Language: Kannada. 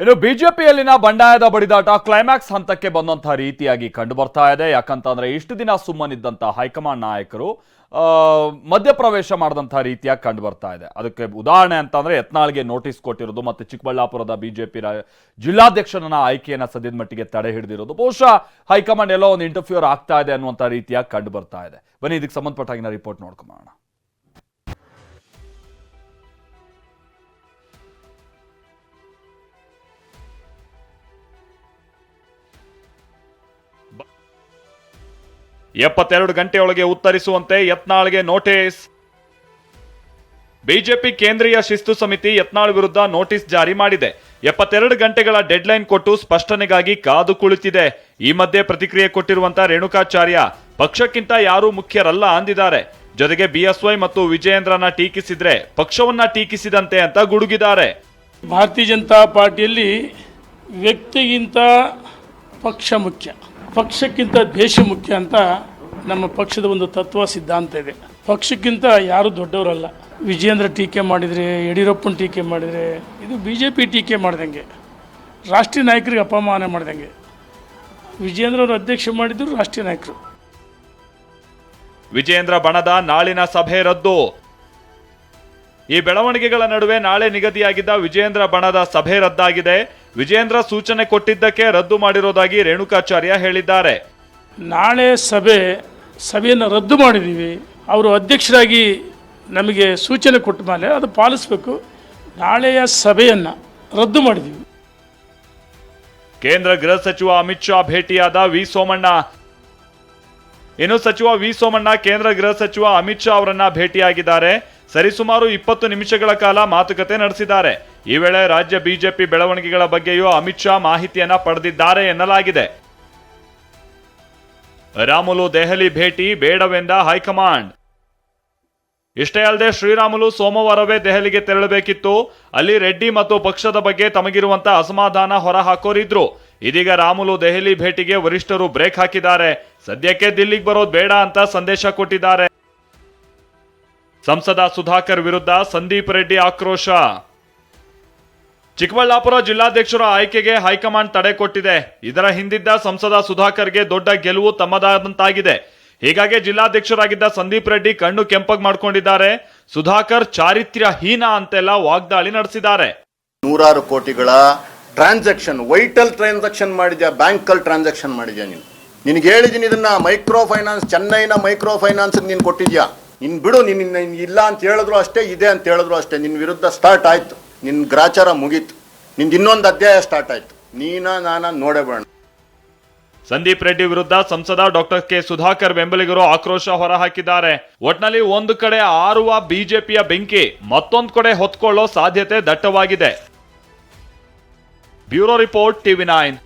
ಇನ್ನು ಬಿಜೆಪಿಯಲ್ಲಿನ ಬಂಡಾಯದ ಬಡಿದಾಟ ಕ್ಲೈಮ್ಯಾಕ್ಸ್ ಹಂತಕ್ಕೆ ಬಂದಂತಹ ರೀತಿಯಾಗಿ ಕಂಡು ಬರ್ತಾ ಇದೆ. ಯಾಕಂತಂದ್ರೆ ಇಷ್ಟು ದಿನ ಸುಮ್ಮನಿದ್ದಂತಹ ಹೈಕಮಾಂಡ್ ನಾಯಕರು ಮಧ್ಯಪ್ರವೇಶ ಮಾಡಿದಂತಹ ರೀತಿಯಾಗಿ ಕಂಡು ಬರ್ತಾ ಇದೆ. ಅದಕ್ಕೆ ಉದಾಹರಣೆ ಅಂತಂದ್ರೆ ಯತ್ನಾಳ್ಗೆ ನೋಟಿಸ್ ಕೊಟ್ಟಿರೋದು ಮತ್ತೆ ಚಿಕ್ಕಬಳ್ಳಾಪುರದ ಬಿಜೆಪಿ ಜಿಲ್ಲಾಧ್ಯಕ್ಷನ ಆಯ್ಕೆಯನ್ನ ಸದ್ಯದ ಮಟ್ಟಿಗೆ ತಡೆ ಹಿಡಿದಿರೋದು. ಬಹುಶಃ ಹೈಕಮಾಂಡ್ ಎಲ್ಲೋ ಒಂದು ಇಂಟರ್ಫ್ಯೂರ್ ಆಗ್ತಾ ಇದೆ ಅನ್ನುವಂಥ ರೀತಿಯಾಗಿ ಕಂಡು ಬರ್ತಾ ಇದೆ. ಬನ್ನಿ, ಇದಕ್ಕೆ ಸಂಬಂಧಪಟ್ಟಾಗಿನ ರಿಪೋರ್ಟ್ ನೋಡ್ಕೊಂಬೋಣ ಎಪ್ಪತ್ತೆರಡು ಗಂಟೆಯೊಳಗೆ ಉತ್ತರಿಸುವಂತೆ ಯತ್ನಾಳ್ಗೆ ನೋಟಿಸ್. ಬಿಜೆಪಿ ಕೇಂದ್ರೀಯ ಶಿಸ್ತು ಸಮಿತಿ ಯತ್ನಾಳ್ ವಿರುದ್ಧ ನೋಟಿಸ್ ಜಾರಿ ಮಾಡಿದೆ. ಎಪ್ಪತ್ತೆರಡು ಗಂಟೆಗಳ ಡೆಡ್ಲೈನ್ ಕೊಟ್ಟು ಸ್ಪಷ್ಟನೆಗಾಗಿ ಕಾದು ಕುಳಿತಿದೆ. ಈ ಮಧ್ಯೆ ಪ್ರತಿಕ್ರಿಯೆ ಕೊಟ್ಟಿರುವಂತ ರೇಣುಕಾಚಾರ್ಯ, ಪಕ್ಷಕ್ಕಿಂತ ಯಾರೂ ಮುಖ್ಯರಲ್ಲ ಅಂದಿದ್ದಾರೆ. ಜೊತೆಗೆ ಬಿಎಸ್ವೈ ಮತ್ತು ವಿಜಯೇಂದ್ರನ ಟೀಕಿಸಿದ್ರೆ ಪಕ್ಷವನ್ನ ಟೀಕಿಸಿದಂತೆ ಅಂತ ಗುಡುಗಿದ್ದಾರೆ. ಭಾರತೀಯ ಜನತಾ ಪಾರ್ಟಿಯಲ್ಲಿ ವ್ಯಕ್ತಿಗಿಂತ ಪಕ್ಷ ಮುಖ್ಯ, ಪಕ್ಷಕ್ಕಿಂತ ದೇಶ ಮುಖ್ಯ ಅಂತ ನಮ್ಮ ಪಕ್ಷದ ಒಂದು ತತ್ವ ಸಿದ್ಧಾಂತ ಇದೆ. ಪಕ್ಷಕ್ಕಿಂತ ಯಾರು ದೊಡ್ಡವರಲ್ಲ. ವಿಜೇಂದ್ರ ಟೀಕೆ ಮಾಡಿದರೆ, ಯಡಿಯೂರಪ್ಪನ ಟೀಕೆ ಮಾಡಿದರೆ, ಇದು ಬಿ ಜೆ ಪಿ ಟೀಕೆ ಮಾಡ್ದಂಗೆ. ರಾಷ್ಟ್ರೀಯ ನಾಯಕರಿಗೆ ಅಪಮಾನ ಮಾಡ್ದಂಗೆ. ವಿಜಯೇಂದ್ರ ಅವರು ಅಧ್ಯಕ್ಷ ಮಾಡಿದ್ರು ರಾಷ್ಟ್ರೀಯ ನಾಯಕರು. ವಿಜಯೇಂದ್ರ ಬಣದ ನಾಳಿನ ಸಭೆ ರದ್ದು. ಈ ಬೆಳವಣಿಗೆಗಳ ನಡುವೆ ನಾಳೆ ನಿಗದಿಯಾಗಿದ್ದ ವಿಜಯೇಂದ್ರ ಬಣದ ಸಭೆ ರದ್ದಾಗಿದೆ. ವಿಜಯೇಂದ್ರ ಸೂಚನೆ ಕೊಟ್ಟಿದ್ದಕ್ಕೆ ರದ್ದು ಮಾಡಿರೋದಾಗಿ ರೇಣುಕಾಚಾರ್ಯ ಹೇಳಿದ್ದಾರೆ. ನಾಳೆ ಸಭೆ, ಸಭೆಯನ್ನು ರದ್ದು ಮಾಡಿದ್ದೀವಿ. ಅವರು ಅಧ್ಯಕ್ಷರಾಗಿ ನಮಗೆ ಸೂಚನೆ ಕೊಟ್ಟ ಮೇಲೆ ಅದು ಪಾಲಿಸಬೇಕು. ನಾಳೆಯ ಸಭೆಯನ್ನು ರದ್ದು ಮಾಡಿದ್ದೀವಿ. ಕೇಂದ್ರ ಗೃಹ ಸಚಿವ ಅಮಿತ್ ಶಾ ಭೇಟಿಯಾದ ವಿ ಸೋಮಣ್ಣ. ಇನ್ನು ಸಚಿವ ವಿ ಸೋಮಣ್ಣ, ಕೇಂದ್ರ ಗೃಹ ಸಚಿವ ಅಮಿತ್ ಶಾ ಅವರನ್ನ ಭೇಟಿಯಾಗಿದ್ದಾರೆ. ಸರಿಸುಮಾರು ಇಪ್ಪತ್ತು ನಿಮಿಷಗಳ ಕಾಲ ಮಾತುಕತೆ ನಡೆಸಿದ್ದಾರೆ. ಈ ವೇಳೆ ರಾಜ್ಯ ಬಿಜೆಪಿ ಬೆಳವಣಿಗೆಗಳ ಬಗ್ಗೆಯೂ ಅಮಿತ್ ಶಾ ಮಾಹಿತಿಯನ್ನ ಪಡೆದಿದ್ದಾರೆ ಎನ್ನಲಾಗಿದೆ. ರಾಮುಲು ದೆಹಲಿ ಭೇಟಿ ಬೇಡವೆಂದ ಹೈಕಮಾಂಡ್. ಇಷ್ಟೇ ಅಲ್ಲದೆ ಶ್ರೀರಾಮುಲು ಸೋಮವಾರವೇ ದೆಹಲಿಗೆ ತೆರಳಬೇಕಿತ್ತು. ಅಲ್ಲಿ ರೆಡ್ಡಿ ಮತ್ತು ಪಕ್ಷದ ಬಗ್ಗೆ ತಮಗಿರುವಂತಹ ಅಸಮಾಧಾನ ಹೊರಹಾಕೋರಿದ್ರು. ಇದೀಗ ರಾಮುಲು ದೆಹಲಿ ಭೇಟಿಗೆ ವರಿಷ್ಠರು ಬ್ರೇಕ್ ಹಾಕಿದ್ದಾರೆ. ಸದ್ಯಕ್ಕೆ ದಿಲ್ಲಿಗೆ ಬರೋದು ಬೇಡ ಅಂತ ಸಂದೇಶ ಕೊಟ್ಟಿದ್ದಾರೆ. ಸಂಸದ ಸುಧಾಕರ್ ವಿರುದ್ಧ ಸಂದೀಪ್ ರೆಡ್ಡಿ ಆಕ್ರೋಶ. ಚಿಕ್ಕಬಳ್ಳಾಪುರ ಜಿಲ್ಲಾಧ್ಯಕ್ಷರ ಆಯ್ಕೆಗೆ ಹೈಕಮಾಂಡ್ ತಡೆ ಕೊಟ್ಟಿದೆ. ಇದರ ಹಿಂದಿದ್ದ ಸಂಸದ ಸುಧಾಕರ್ಗೆ ದೊಡ್ಡ ಗೆಲುವು ತಮ್ಮದಾದಂತಾಗಿದೆ. ಹೀಗಾಗಿ ಜಿಲ್ಲಾಧ್ಯಕ್ಷರಾಗಿದ್ದ ಸಂದೀಪ್ ರೆಡ್ಡಿ ಕಣ್ಣು ಕೆಂಪಗ್ ಮಾಡ್ಕೊಂಡಿದ್ದಾರೆ. ಸುಧಾಕರ್ ಚಾರಿತ್ರ್ಯ ಹೀನ ಅಂತೆಲ್ಲ ವಾಗ್ದಾಳಿ ನಡೆಸಿದ್ದಾರೆ. ನೂರಾರು ಕೋಟಿಗಳ ಟ್ರಾನ್ಸಾಕ್ಷನ್, ವೈಟಲ್ ಟ್ರಾನ್ಸಾಕ್ಷನ್ ಮಾಡಿದ್ಯಾ, ಬ್ಯಾಂಕಲ್ಲಿ ಟ್ರಾನ್ಸಾಕ್ಷನ್ ಮಾಡಿದ್ಯಾ ನೀನು? ನಿನಗೆ ಹೇಳಿದ್ದೀನಿ ಇದನ್ನ ಮೈಕ್ರೋ ಫೈನಾನ್ಸ್ ಚೆನ್ನೈನ ಮೈಕ್ರೋ ಫೈನಾನ್ಸ್ ನೀನು ಕೊಟ್ಟಿದ್ಯಾ? ನಿನ್ ಬಿಡು, ನಿನ್ನ ನಿನ್ ಇಲ್ಲ ಅಂತ ಹೇಳಿದ್ರು ಅಷ್ಟೇ, ಇದೆ ಅಂತ ಹೇಳಿದ್ರು ಅಷ್ಟೇ ನಿನ್ನ ವಿರುದ್ಧ ಸ್ಟಾರ್ಟ್ ಆಯ್ತು. ನಿನ್ನ ಗ್ರಾಚಾರ ಮುಗೀತು. ನಿಂದು ಇನ್ನೊಂದು ಅಧ್ಯಾಯ ಸ್ಟಾರ್ಟ್ ಆಯ್ತು. ನೀನ ನಾನ ನೋಡಬೇಡ ಸಂದೀಪ್ ರೆಡ್ಡಿ ವಿರುದ್ಧ ಸಂಸದ ಡಾಕ್ಟರ್ ಕೆ ಸುಧಾಕರ್ ಬೆಂಬಲಿಗರು ಆಕ್ರೋಶ ಹೊರಹಾಕಿದ್ದಾರೆ. ಒಟ್ನಲ್ಲಿ ಒಂದು ಕಡೆ ಆರುವ ಬಿಜೆಪಿಯ ಬೆಂಕಿ, ಮತ್ತೊಂದು ಕಡೆ ಹೊತ್ಕೊಳ್ಳೋ ಸಾಧ್ಯತೆ ದಟ್ಟವಾಗಿದೆ. Bureau report TV nine.